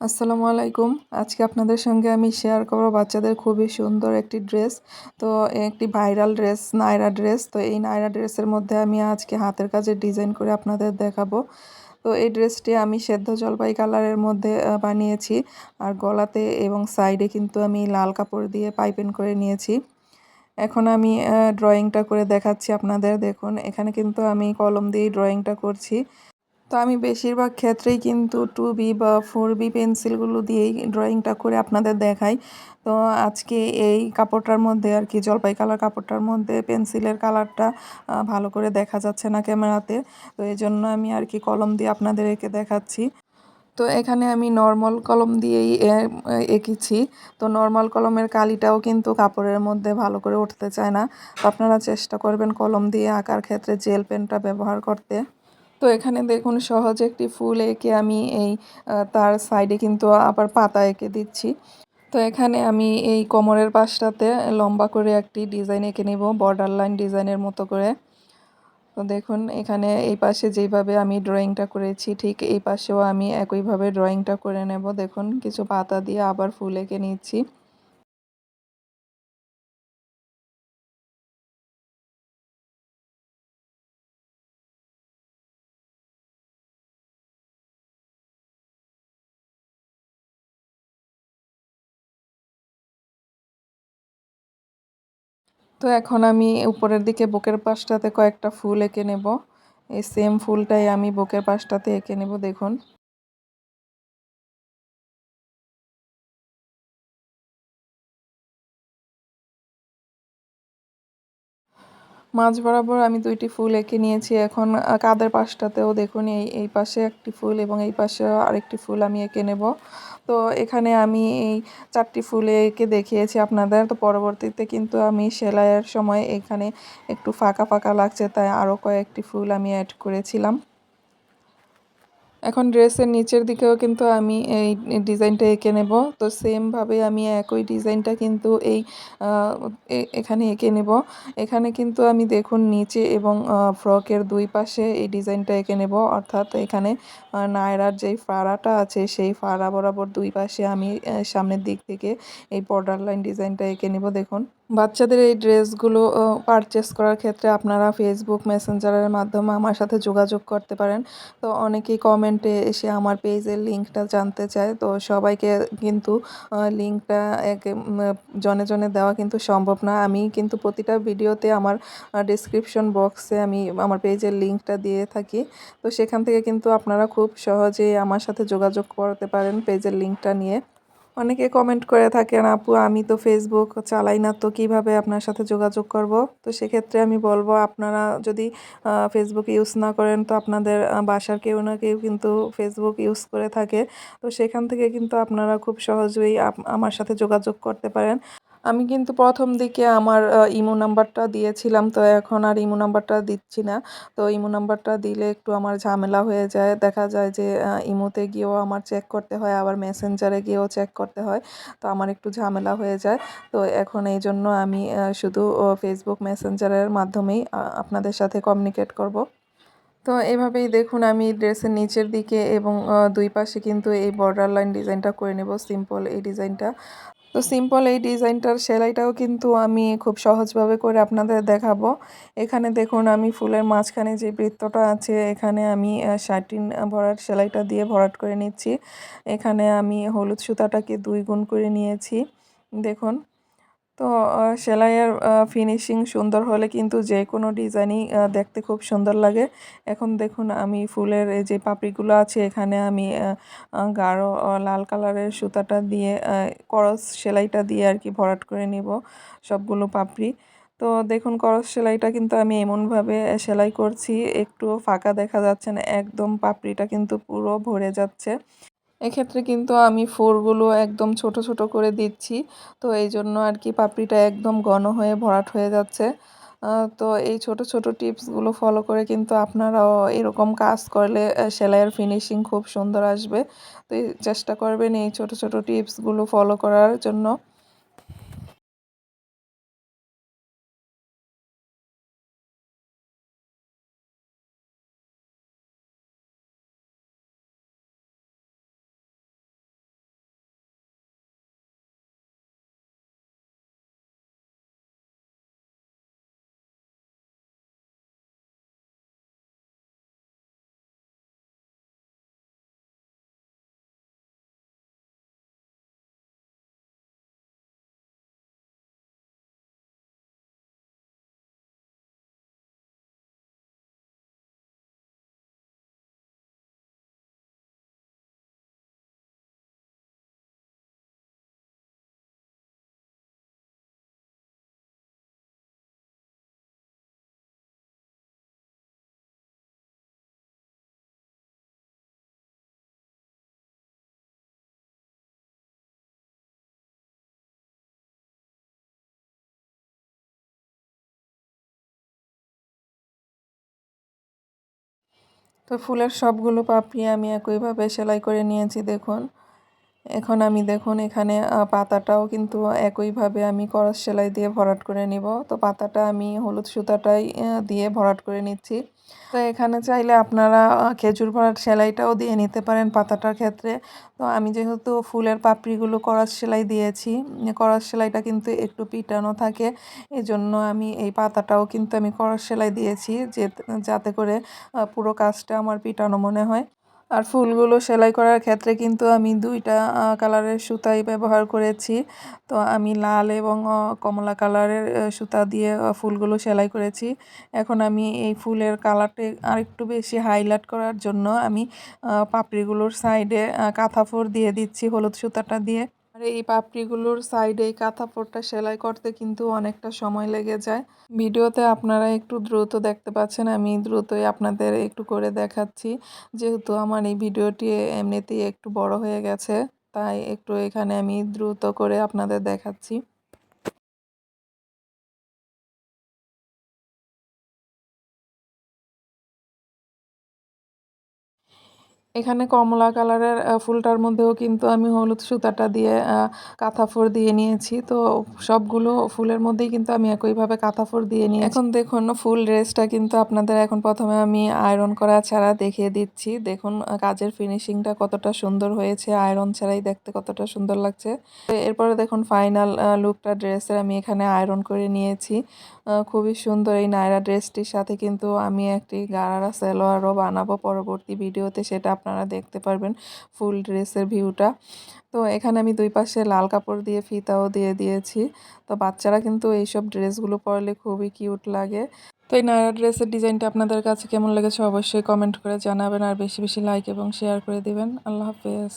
আসসালামু আলাইকুম। আজকে আপনাদের সঙ্গে আমি শেয়ার করব বাচ্চাদের খুবই সুন্দর একটি ড্রেস। তো একটি ভাইরাল ড্রেস, নায়রা ড্রেস। তো এই নায়রা ড্রেসের মধ্যে আমি আজকে হাতের কাজে ডিজাইন করে আপনাদের দেখাবো। তো এই ড্রেসটি আমি সেদ্ধ জলপাই কালারের মধ্যে বানিয়েছি। আর গলাতে এবং সাইডে কিন্তু আমি লাল কাপড় দিয়ে পাইপেন করে নিয়েছি। এখন আমি ড্রয়িংটা করে দেখাচ্ছি আপনাদের। দেখুন, এখানে কিন্তু আমি কলম দিয়েই ড্রয়িংটা করছি। তো আমি বেশিরভাগ ক্ষেত্রেই কিন্তু টু বি বা ফোর বি পেন্সিলগুলো দিয়েই ড্রয়িংটা করে আপনাদের দেখাই। তো আজকে এই কাপড়টার মধ্যে আর কি, জলপাই কালার কাপড়টার মধ্যে পেন্সিলের কালারটা ভালো করে দেখা যাচ্ছে না ক্যামেরাতে। তো এই জন্য আমি আর কি কলম দিয়ে আপনাদের এঁকে দেখাচ্ছি। তো এখানে আমি নর্মাল কলম দিয়েই এঁকেছি। তো নর্মাল কলমের কালিটাও কিন্তু কাপড়ের মধ্যে ভালো করে উঠতে চায় না। আপনারা চেষ্টা করবেন কলম দিয়ে আঁকার ক্ষেত্রে জেল পেনটা ব্যবহার করতে। তো এখানে দেখুন সহজ একটি ফুল এঁকে আমি এই তার সাইডে কিন্তু আবার পাতা এঁকে দিচ্ছি। তো এখানে আমি এই কোমরের পাশটাতে লম্বা করে একটি ডিজাইন এঁকে নেব বর্ডার লাইন ডিজাইনের মতো করে। তো দেখুন এখানে এই পাশে যেইভাবে আমি ড্রয়িংটা করেছি, ঠিক এই পাশেও আমি একইভাবে ড্রয়িংটা করে নেব। দেখুন কিছু পাতা দিয়ে আবার ফুল এঁকে নিচ্ছি। তো এখন আমি উপরের দিকে বুকের পাশটাতে কয়েকটা ফুল এঁকে নেব। এই সেম ফুলটাই আমি বুকের পাশটাতে এঁকে নেব, দেখুন। মাঝ বরাবর আমি দুইটি ফুল এঁকে নিয়েছি, এখন কাদের পাশটাতেও দেখুন, এই এই পাশে একটি ফুল এবং এই পাশে আরেকটি ফুল আমি এঁকে নেব। তো এখানে আমি এই চারটি ফুলে একে দেখিয়েছি আপনাদের। তো পরবর্তীতে কিন্তু আমি সেলাইয়ের সময় এখানে একটু ফাঁকা ফাঁকা লাগছে, তাই আরও কয়েকটি ফুল আমি অ্যাড করেছিলাম। এখন ড্রেসের নিচের দিকেও কিন্তু আমি এই ডিজাইনটা এঁকে নেব। তো সেমভাবে আমি একই ডিজাইনটা কিন্তু এই এখানে এঁকে নেব। এখানে কিন্তু আমি দেখুন নিচে এবং ফ্রকের দুই পাশে এই ডিজাইনটা এঁকে নেব। অর্থাৎ এখানে নায়রার যেই ফাড়াটা আছে সেই ফাড়া বরাবর দুই পাশে আমি সামনের দিক থেকে এই বর্ডার লাইন ডিজাইনটা এঁকে নেব। দেখুন। বাচ্চাদের এই ড্রেসগুলো পারচেস করার ক্ষেত্রে আপনারা ফেসবুক মেসেঞ্জারের মাধ্যমে আমার সাথে যোগাযোগ করতে পারেন। তো অনেকেই কমেন্টে এসে আমার পেজের লিঙ্কটা জানতে চায়। তো সবাইকে কিন্তু লিঙ্কটা একে জনে জনে দেওয়া কিন্তু সম্ভব না। আমি কিন্তু প্রতিটা ভিডিওতে আমার ডিসক্রিপশন বক্সে আমি আমার পেজের লিঙ্কটা দিয়ে থাকি। তো সেখান থেকে কিন্তু আপনারা খুব সহজেই আমার সাথে যোগাযোগ করতে পারেন পেজের লিঙ্কটা নিয়ে। অনেকে কমেন্ট করে থাকেন, আপু, আমি তো ফেসবুক চালাই না, তো কীভাবে আপনার সাথে যোগাযোগ করব? তো সেক্ষেত্রে আমি বলব, আপনারা যদি ফেসবুক ইউজ না করেন, তো আপনাদের বাসার কেউ না কেউ কিন্তু ফেসবুক ইউজ করে থাকে। তো সেখান থেকে কিন্তু আপনারা খুব সহজেই আমার সাথে যোগাযোগ করতে পারেন। আমি কিন্তু প্রথম দিকে আমার ইমো নাম্বারটা দিয়েছিলাম, তো এখন আর ইমো নাম্বারটা দিচ্ছি না। তো ইমো নাম্বারটা দিলে একটু আমার ঝামেলা হয়ে যায়। দেখা যায় যে ইমোতে গিয়েও আমার চেক করতে হয়, আবার মেসেঞ্জারে গিয়েও চেক করতে হয়, তো আমার একটু ঝামেলা হয়ে যায়। তো এখন এই জন্য আমি শুধু ফেসবুক মেসেঞ্জারের মাধ্যমেই আপনাদের সাথে কমিউনিকেট করব। তো এভাবেই দেখুন, আমি ড্রেসের নিচের দিকে এবং দুই পাশে কিন্তু এই বর্ডার লাইন ডিজাইনটা করে নেব সিম্পল এই ডিজাইনটা তো সিম্পল এই ডিজাইনটার সেলাইটাও কিন্তু আমি খুব সহজভাবে করে আপনাদের দেখাবো। এখানে দেখুন, আমি ফুলের মাঝখানে যে বৃত্তটা আছে, এখানে আমি শার্টিন ভরাট সেলাইটা দিয়ে ভরাট করে নিচ্ছি। এখানে আমি হলুদ সুতাটাকে দুই গুণ করে নিয়েছি। দেখুন তো সেলাইয়ের ফিনিশিং সুন্দর হলে কিন্তু যে কোনো ডিজাইনই দেখতে খুব সুন্দর লাগে। এখন দেখুন আমি ফুলের যে পাপড়িগুলো আছে, এখানে আমি গাঢ় লাল কালারের সুতাটা দিয়ে করস সেলাইটা দিয়ে আর কি ভরাট করে নিব সবগুলো পাপড়ি। তো দেখুন করস সেলাইটা কিন্তু আমি এমনভাবে সেলাই করছি, একটুও ফাঁকা দেখা যাচ্ছে না, একদম পাপড়িটা কিন্তু পুরো ভরে যাচ্ছে। এক্ষেত্রে কিন্তু আমি ফোরগুলো একদম ছোট ছোট করে দিচ্ছি। তো এই জন্য আর কি পাপড়িটা একদম ঘন হয়ে ভরাট হয়ে যাচ্ছে। তো এই ছোট ছোট টিপসগুলো ফলো করে কিন্তু আপনারাও এরকম কাজ করলে সেলাইয়ের ফিনিশিং খুব সুন্দর আসবে। তো চেষ্টা করবেন এই ছোট ছোট টিপসগুলো ফলো করার জন্য। তো ফুলের সবগুলো পাপড়ি আমি একইভাবে সেলাই করে নিয়েছি দেখুন। এখন আমি দেখুন, এখানে পাতাটাও কিন্তু একইভাবে আমি করস সেলাই দিয়ে ভরাট করে নিব। তো পাতাটা আমি হলুদ সুতাটাই দিয়ে ভরাট করে নিচ্ছি। তো এখানে চাইলে আপনারা খেজুর ভরাট সেলাইটাও দিয়ে নিতে পারেন পাতাটার ক্ষেত্রে। তো আমি যেহেতু ফুলের পাপড়িগুলো করাস সেলাই দিয়েছি, করাস সেলাইটা কিন্তু একটু পিটানো থাকে, এজন্য আমি এই পাতাটাও কিন্তু আমি করাস সেলাই দিয়েছি, যে, যাতে করে পুরো কাজটা আমার পিটানো মনে হয়। আর ফুলগুলো সেলাই করার ক্ষেত্রে কিন্তু আমি দুইটা কালারের সুতাই ব্যবহার করেছি। তো আমি লাল এবং কমলা কালারের সুতা দিয়ে ফুলগুলো সেলাই করেছি। এখন আমি এই ফুলের কালারটা আরেকটু বেশি হাইলাইট করার জন্য আমি পাপড়িগুলোর সাইডে কাঁথাফোর দিয়ে দিচ্ছি হলুদ সুতাটা দিয়ে। আর এই পাপড়িগুলোর সাইডে এই কাঁথা ফোরটা সেলাই করতে কিন্তু অনেকটা সময় লেগে যায়। ভিডিওতে আপনারা একটু দ্রুত দেখতে পাচ্ছেন, আমি দ্রুতই আপনাদের একটু করে দেখাচ্ছি। যেহেতু আমার এই ভিডিওটি এমনিতেই একটু বড় হয়ে গেছে, তাই একটু এখানে আমি দ্রুত করে আপনাদের দেখাচ্ছি। এখানে কমলা কালারের ফুলটার মধ্যেও কিন্তু আমি হলুদ সুতাটা দিয়ে কাঁথা ফোর দিয়ে নিয়েছি। তো সবগুলো ফুলের মধ্যেই কিন্তু আমি একইভাবে কাঁথা ফোর দিয়ে নিই এখন দেখুন, ফুল ড্রেসটা কিন্তু আপনাদের এখন প্রথমে আমি আয়রন করা ছাড়া দেখিয়ে দিচ্ছি। দেখুন, কাজের ফিনিশিংটা কতটা সুন্দর হয়েছে। আয়রন ছাড়াই দেখতে কতটা সুন্দর লাগছে। এরপরে দেখুন, ফাইনাল লুকটা ড্রেসের আমি এখানে আয়রন করে নিয়েছি। খুবই সুন্দর এই নায়রা ড্রেসটির সাথে কিন্তু আমি একটি গারারা সেলোয়ারও বানাবো পরবর্তী ভিডিওতে, সেটা আপনারা দেখতে পারবেন ফুল ড্রেসের ভিউটা। তো এখানে আমি দুই পাশে লাল কাপড় দিয়ে, ফিতাও দিয়ে দিয়েছি। তো বাচ্চারা কিন্তু এইসব ড্রেসগুলো পরলে খুবই কিউট লাগে। তো এই নায়রা ড্রেসের ডিজাইনটা আপনাদের কাছে কেমন লেগেছে অবশ্যই কমেন্ট করে জানাবেন আর বেশি বেশি লাইক এবং শেয়ার করে দিবেন। আল্লাহ হাফেজ।